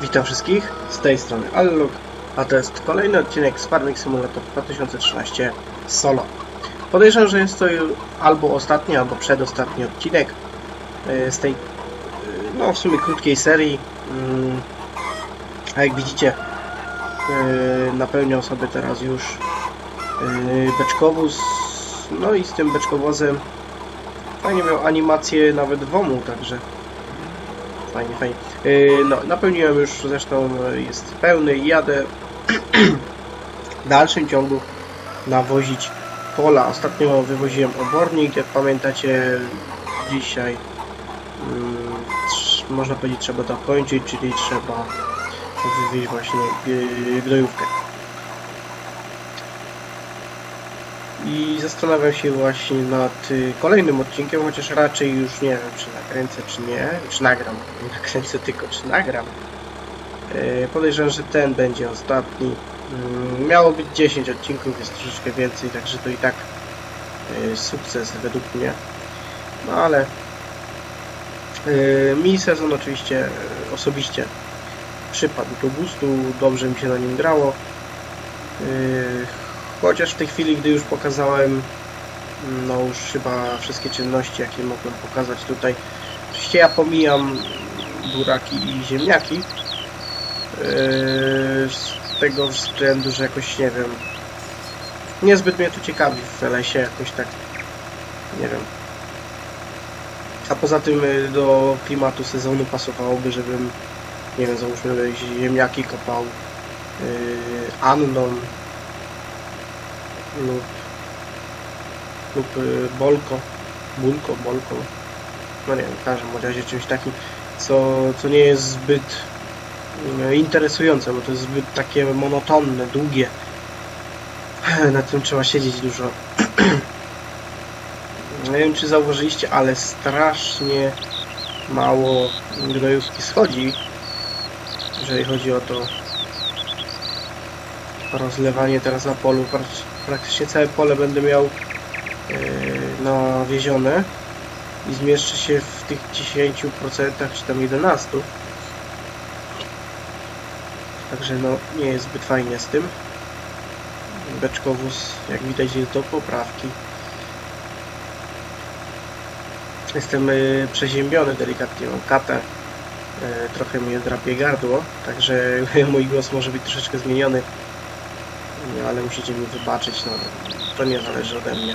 Witam wszystkich, z tej strony Alluk, a to jest kolejny odcinek z Farming Simulator 2013 Solo. Podejrzewam, że jest to albo ostatni, albo przedostatni odcinek e, z tej, e, no w sumie krótkiej serii. Mm, A jak widzicie, e, napełniał sobie teraz już beczkowóz, no i z tym beczkowozem fajnie miał animację nawet WOMU, także fajnie, fajnie. Yy, No, napełniłem już, zresztą yy, jest pełny i jadę w dalszym ciągu nawozić pola. Ostatnio wywoziłem obornik, jak pamiętacie dzisiaj mm, można powiedzieć trzeba to kończyć, czyli trzeba wywieźć właśnie gnojówkę. I zastanawiam się właśnie nad y, kolejnym odcinkiem, chociaż raczej już nie wiem, czy nakręcę, czy nie, czy nagram. Nie nakręcę tylko, czy nagram. Y, Podejrzewam, że ten będzie ostatni. Mm, Miało być 10 odcinków, jest troszeczkę więcej, także to i tak y, sukces według mnie. No ale mi sezon oczywiście osobiście przypadł do gustu, dobrze mi się na nim grało. Chociaż w tej chwili, gdy już pokazałem no już chyba wszystkie czynności, jakie mogłem pokazać tutaj. Oczywiście ja pomijam buraki i ziemniaki. Yy, z tego względu, że jakoś nie wiem. Niezbyt mnie tu ciekawi w lesie jakoś tak. Nie wiem. A poza tym y, do klimatu sezonu pasowałoby, żebym nie wiem, załóżmy ziemniaki kopał yy, Anną lub, lub y, bolko, bulko, bolko, no nie wiem, w każdym razie czymś takim, co, co nie jest zbyt y, interesujące, bo to jest zbyt takie monotonne, długie. Na tym trzeba siedzieć dużo. Nie wiem, czy zauważyliście, ale strasznie mało gnojówki schodzi, jeżeli chodzi o to rozlewanie teraz na polu. Prak- Praktycznie całe pole będę miał yy, nawiezione i zmieszczę się w tych 10% czy tam 11%. Także no nie jest zbyt fajnie z tym. Beczkowóz jak widać jest do poprawki. Jestem yy, przeziębiony delikatnie, mam katę. Yy, trochę mnie drapie gardło, także mój głos może być troszeczkę zmieniony. No, ale musicie mi wybaczyć, no to nie zależy ode mnie.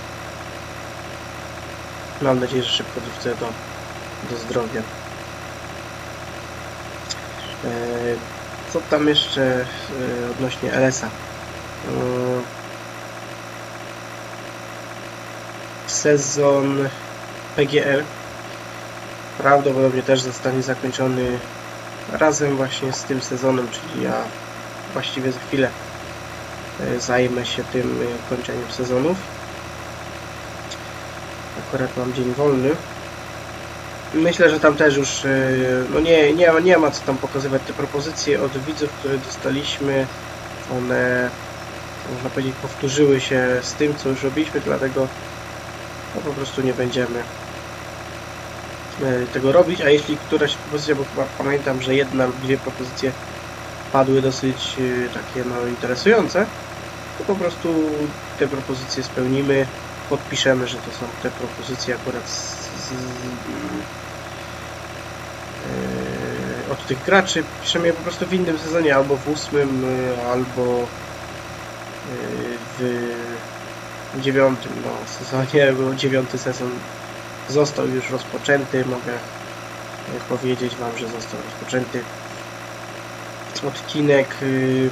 Mam nadzieję, że szybko wrócę do, do zdrowia. E, co tam jeszcze e, odnośnie LS-a? E, sezon PGR prawdopodobnie też zostanie zakończony razem właśnie z tym sezonem, czyli ja właściwie za chwilę zajmę się tym e, kończeniem sezonów. Akurat mam dzień wolny. Myślę, że tam też już e, no nie, nie, nie ma co tam pokazywać te propozycje od widzów, które dostaliśmy. One można powiedzieć powtórzyły się z tym, co już robiliśmy, dlatego no, po prostu nie będziemy e, tego robić, a jeśli któraś propozycja, bo chyba pamiętam, że jedna lub dwie propozycje padły dosyć e, takie no interesujące, to po prostu te propozycje spełnimy, podpiszemy, że to są te propozycje akurat z, z, e, od tych graczy. Piszemy je po prostu w innym sezonie, albo w ósmym, e, albo e, w dziewiątym. No, sezonie, bo dziewiąty sezon został już rozpoczęty, mogę powiedzieć Wam, że został rozpoczęty odcinek y,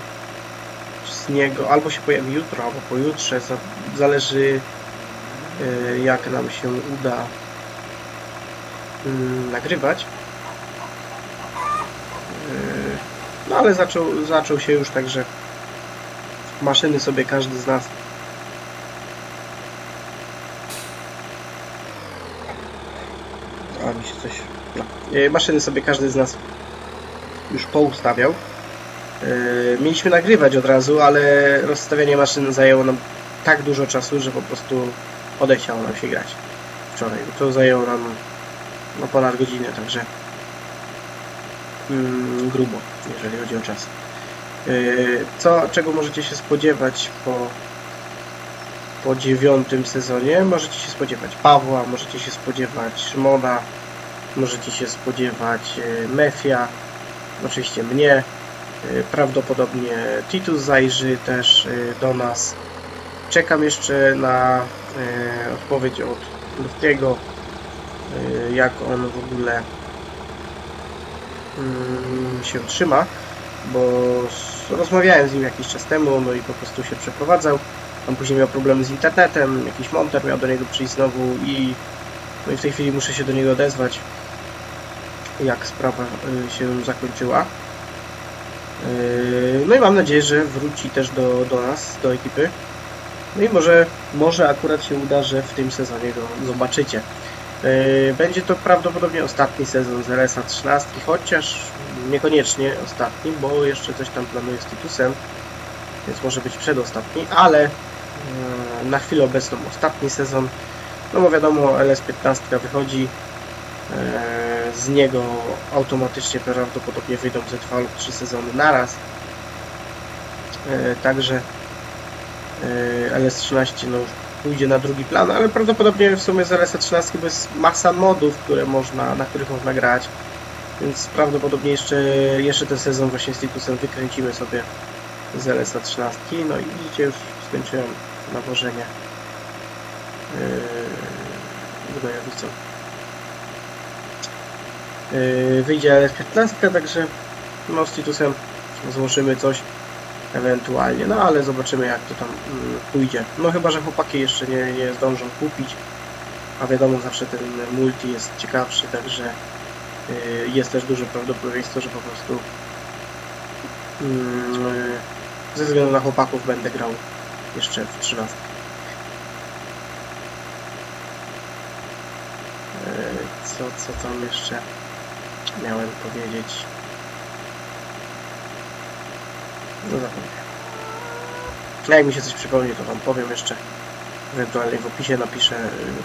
niego albo się pojawi jutro, albo pojutrze, za- zależy y, jak nam się uda mm, nagrywać. Y, No ale zaczął, zaczął się już także maszyny sobie każdy z nas A mi się coś. No. E, Maszyny sobie każdy z nas już poustawiał. E, Mieliśmy nagrywać od razu, ale rozstawianie maszyn zajęło nam tak dużo czasu, że po prostu odechciało nam się grać wczoraj. To zajęło nam no, ponad godzinę, także mm, grubo, jeżeli chodzi o czas. Yy, Co, czego możecie się spodziewać po, po dziewiątym sezonie? Możecie się spodziewać Pawła, możecie się spodziewać Szymona, możecie się spodziewać yy, Mefia, oczywiście mnie. Yy, Prawdopodobnie Titus zajrzy też yy, do nas. Czekam jeszcze na yy, odpowiedź od Luftiego, jak on w ogóle mm, się trzyma, bo rozmawiałem z nim jakiś czas temu, no i po prostu się przeprowadzał. On później miał problemy z internetem, jakiś monter miał do niego przyjść znowu i, no i w tej chwili muszę się do niego odezwać, jak sprawa y, się zakończyła. Yy, No i mam nadzieję, że wróci też do, do nas, do ekipy. No i może, może akurat się uda, że w tym sezonie go zobaczycie. Yy, Będzie to prawdopodobnie ostatni sezon z LSA 13, chociaż niekoniecznie ostatni, bo jeszcze coś tam planuję z Titusem, więc może być przedostatni, ale yy, na chwilę obecną ostatni sezon, no bo wiadomo LS15 wychodzi, z niego automatycznie prawdopodobnie wyjdą ze 2 lub 3 sezony naraz, Yy, także yy, LS13 no pójdzie na drugi plan, ale prawdopodobnie w sumie z LS 13 bo jest masa modów, które można, na których można grać, więc prawdopodobnie jeszcze, jeszcze ten sezon właśnie z Titusem wykręcimy sobie z LS 13. No i widzicie, już skończyłem nawożenie yy, gnojowicą. Yy, wyjdzie LS 15, także no z Titusem złożymy coś ewentualnie, no ale zobaczymy jak to tam mm, pójdzie. No chyba, że chłopaki jeszcze nie, nie zdążą kupić, a wiadomo zawsze ten multi jest ciekawszy, także y, jest też duże prawdopodobieństwo, że po prostu mm, ze względu na chłopaków będę grał jeszcze w 13. Y, Co, co tam jeszcze miałem powiedzieć? No zapomniałem. No jak mi się coś przypomni, to Wam powiem jeszcze. Ewentualnie w opisie napiszę,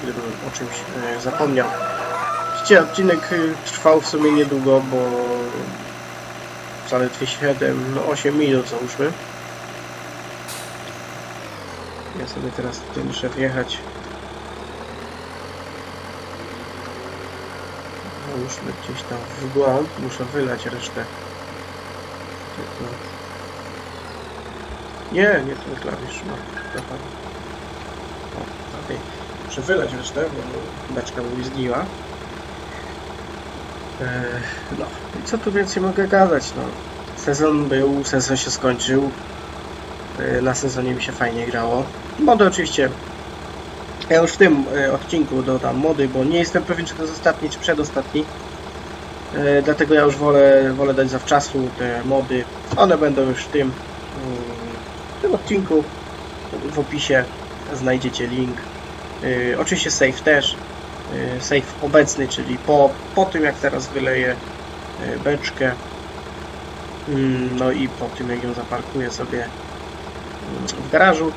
gdybym o czymś y, zapomniał. Widzicie, odcinek y, trwał w sumie niedługo, bo zaledwie 7, no 8 minut załóżmy. Ja sobie teraz tutaj muszę wjechać. Załóżmy gdzieś tam w głąb, muszę wylać resztę. Nie, nie ten klawisz. O, okej. Muszę wylać resztę, bo beczka mi zgniła. Eee, no, i co tu więcej mogę gadać, no. Sezon był, sezon się skończył. Eee, na sezonie mi się fajnie grało. Mody oczywiście. Ja już w tym e, odcinku dodam mody, bo nie jestem pewien, czy to jest ostatni, czy przedostatni. E, dlatego ja już wolę, wolę dać zawczasu te mody. One będą już w tym mm, w tym odcinku w opisie znajdziecie link. Yy, oczywiście save też. Save obecny, czyli po, po tym jak teraz wyleję beczkę. Mm, no i po tym jak ją zaparkuję sobie mm, w garażu.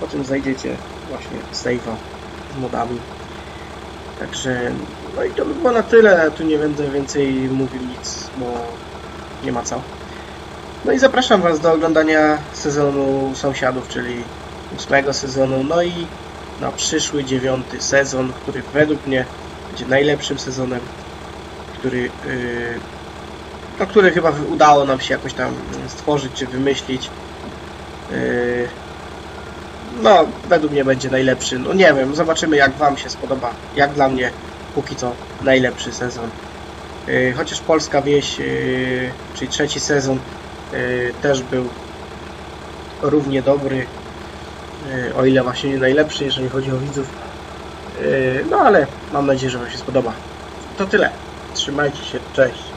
Potem znajdziecie właśnie save'a modami. Także no i to by było na tyle. Tu nie będę więcej mówił nic, bo nie ma co. No i zapraszam Was do oglądania sezonu sąsiadów, czyli ósmego sezonu, no i na przyszły dziewiąty sezon, który według mnie będzie najlepszym sezonem, który, yy, no, który chyba udało nam się jakoś tam stworzyć czy wymyślić. Yy, no, według mnie będzie najlepszy. No nie wiem, zobaczymy jak Wam się spodoba. Jak dla mnie póki co najlepszy sezon. Yy, chociaż Polska Wieś, yy, czyli trzeci sezon, yy, też był równie dobry, o ile właśnie nie najlepszy, jeżeli chodzi o widzów. No ale mam nadzieję, że Wam się spodoba. To tyle. Trzymajcie się, cześć.